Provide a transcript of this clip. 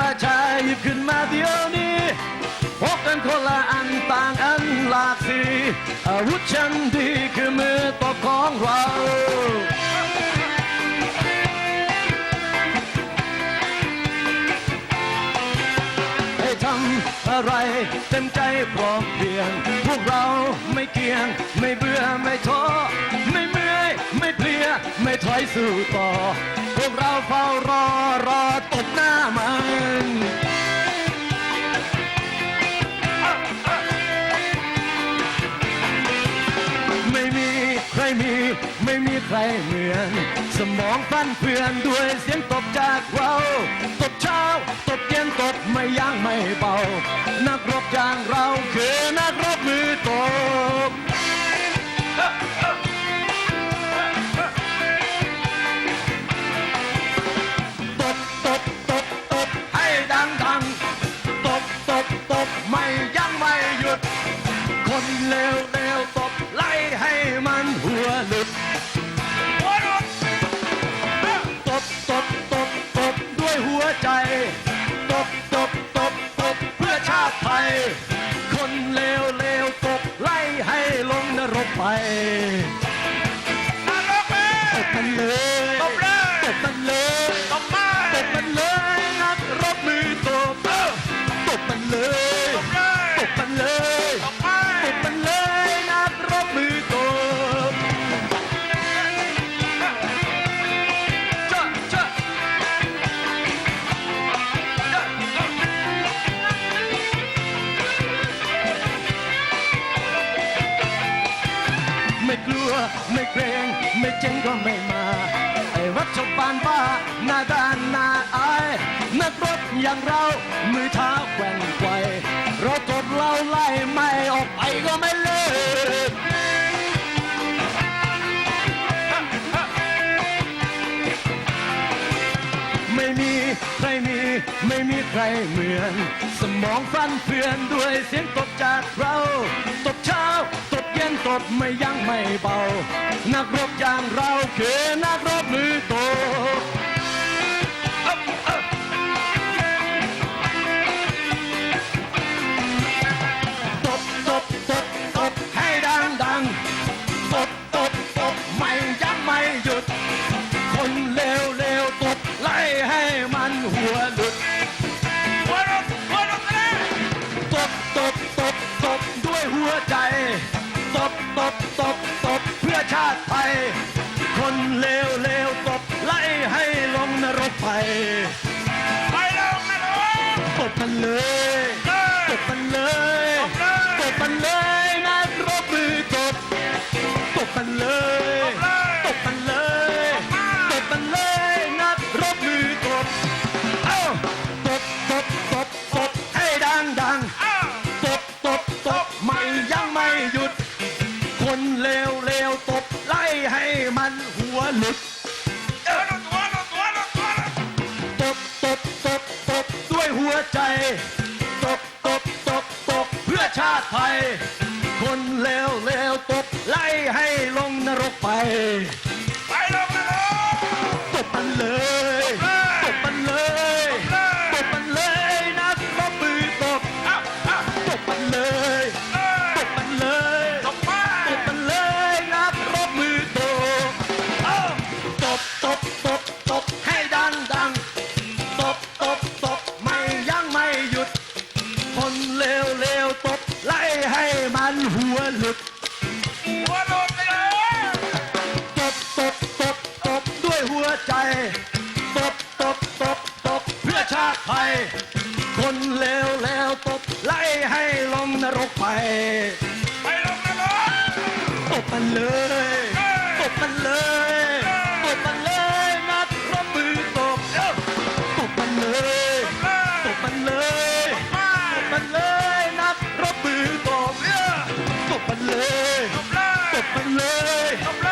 ราชาหยิบขึ้นมาเดี๋ยวนี้พกกันคนละอันต่างอันหลากสีอาวุธฉันดีคือมือตบของเราให้ทำอะไรเต็มใจพร้อมเพียง พวกเราไม่เกียง ไม่เบื่อไม่ท้อไม่เมื่อย ไม่เพลีย ไม่ถอยสู่ต่อ พวกเราเฝ้าร เหมือน สมองฟันเพื่อนด้วยเสียงตบจากเราตบเช้า ตบเย็นตบไม่ยั้งไม่เบา นักรบอย่างเรา ลงนรกไปตบมันเลยตบเลยตบมันเลยตบไปตบมันเลยนักรบมือตบตบมันเลย ไม่เกรงไม่เจ๊งก็ไม่มา ไอ้รัฐบาลบ้าหน้าด้านหน้าอายนักรบอย่างเรามือเท้าแกว่งไกว ไม่มีใครมี ไม่มีใครเหมือน สมองฟันเฟือนด้วยเสียงตบจากเรา ตบเช้า ตบเย็นตบไม่ยั้งไม่เบา นักรบอย่างเราคือนักรบมือโต ล่ให้ลงนรกไปไปลงนะลูกตบมันเลยเลยตบมันเลยตบเลยตบมันเลยนักรบมือตบตบมันเลย ใจ ตบตบตบตบเพื่อชาติไทย คนเลวเลวตบไล่ให้ลงนรกไป ไปลงนะลูกตบมันเลย มันหัวหลุดหัวรถไปเลยตบตบตบตบด้วยหัวใจ ตบตบตบตบเพื่อชาติไทย คนเลวแล้วตบไล่ให้ลงนรกไป ด